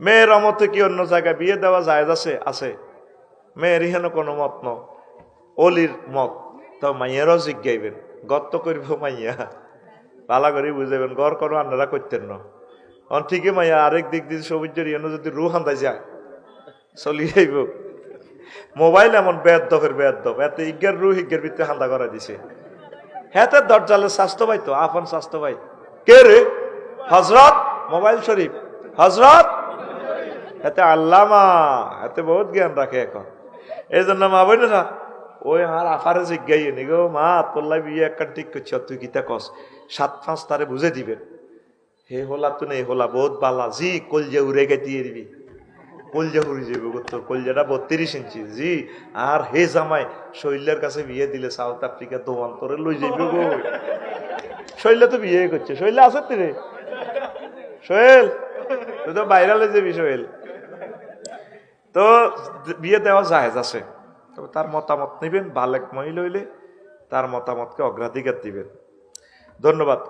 মেয়ের অমতে কি অন্য জায়গায় বিয়ে দেওয়া যায় আছে? আছে। মেয়ের ইহেন কোনো মত ন অলির মত। তো মাইয়েরও জিজ্ঞাইবেন গত্ত করব মাইয়া? পালা করে বুঝাবেন গড় কোনো আন্নারা করতেন না অন ঠিকই মাইয়া, আরেক দিক দিয়ে সবুজের ইয়েন যদি রু হান্দাই যায়, চলি যাইব। মোবাইল এমন বেদ দফের বেদ দফ এত ইজ্ঞার রু হিজ্ঞের ভিতরে হান্দা করে দিছে। হেতে দরজালে স্বাস্থ্য ভাই তো, আপন স্বাস্থ্য ভাই। কে রে? হজরত মোবাইল শরীফ। হজরত এতে আল্লামা, এতে বহুত জ্ঞান রাখে এখন। এই জন্য মা বই না, ওই আমার আফারে জিজ্ঞাই নি গো, মা, তোল্লাই বিয়ে একটা ঠিক করছ তুই কিতা কস। সাত পাঁচ তারে বুঝে দিবেন। হে হোলা তো নেই হোলা, বহুত বালা। জি, কলজে উড়ে গে দিয়ে দিবি। কলজা উড়ে যাবে তোর, কলজাটা বত্রিশ ইঞ্চি। জি, আর হে জামাই, শৈলের কাছে বিয়ে দিলে সাউথ আফ্রিকা দোয়ান্তরে লই যাইবে গো। শৈলে তো বিয়ে করছে, শৈলে আছে রে। সোহেল তুই তো বাইরালে যাবি সোহেল তো বিয়ে দেওয়া জাহেজ আছে। তবে তার মতামত নেবেন, বালেক মহিলা হইলে তার মতামতকে অগ্রাধিকার দিবেন। ধন্যবাদ।